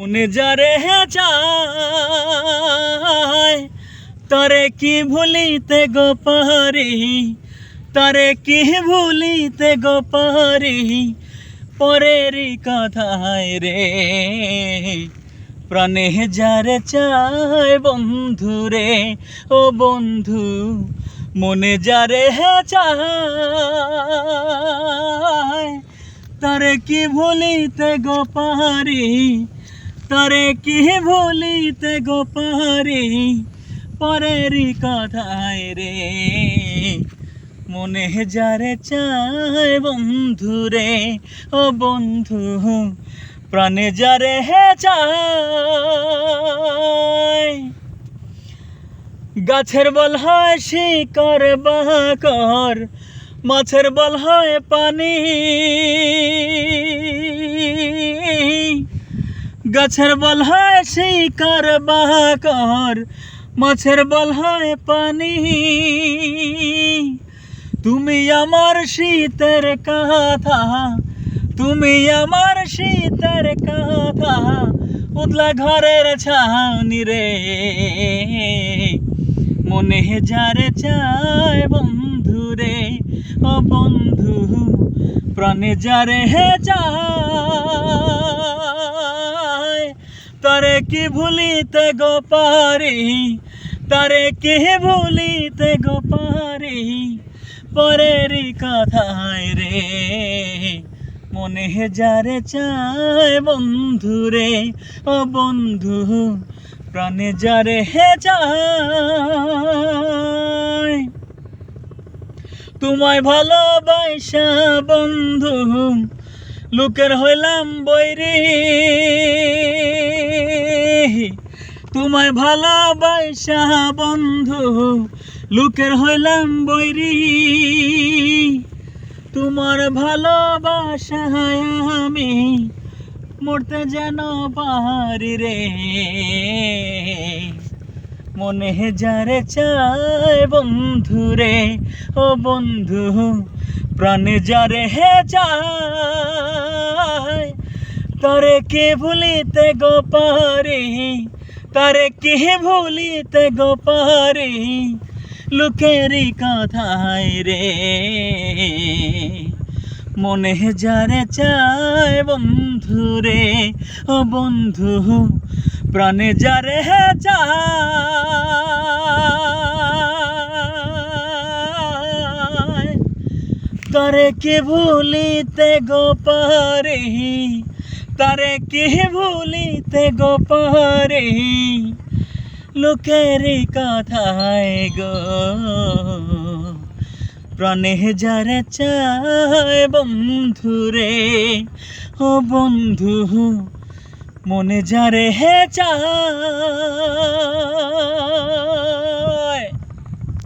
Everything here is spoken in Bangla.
মনে যারে চায়, তারে কি ভুলিতে গো পারি তারে কি ভুলিতে গো পারি পরেরই কথায় রে, প্রাণে যারে চায় বন্ধু রে, ও বন্ধু, মনে যারে চায়, তারে কি ভুলিতে গো পারি তারে কি ভুলিতে গো পারি পরেরই কথায় রে, মনে যারে চায় বন্ধু রে, ও বন্ধু, প্রাণে যারে হে চায়। গাছের বল হয় শিকর বাকর, মাছের বল হয় পানি। গাছের বল হয় শিকর বাকর, মাছের বল হয় পানি। তুমি আমার শীতের কথা, তুমি আমার শীতের কথা উতলা ঘরের ছাউনি রে। মনে যারে চায় বন্ধু রে, ও বন্ধু, প্রাণে যারে হে চায় তারে কি ভুলিতে গো পারি? তারে কি ভুলিতে গো পারি? পরেরই কথায় রে, মনে যারে চায় বন্ধু রে, ও বন্ধু, প্রাণে যারে হে চায়। তোমায় ভালোবাসা বন্ধু, লোকের হইলাম বৈরি। তোমায় ভালোবাসা, বন্ধু, লোকের হইলাম বৈরি। তোমার ভালোবাসায় আমি মরতে যেন পারি রে। মনে যারে চায় বন্ধু রে, ও বন্ধু, প্রাণে যারে হে চায় তারে কে ভুলিতে গো পারি? তারে কে ভুলিতে গো পারি? লোকেরই কথায় রে। মনে যারে চায় বন্ধু রে, ও বন্ধু, প্রাণে যারে চায়। তারে কে ভুলিতে গো পারি? তারে কে ভুলিতে গো পারি লোকেরই কথায় গো। প্রাণে যারে চায় বন্ধু রে, ও বন্ধু, মনে যারে হে চায়।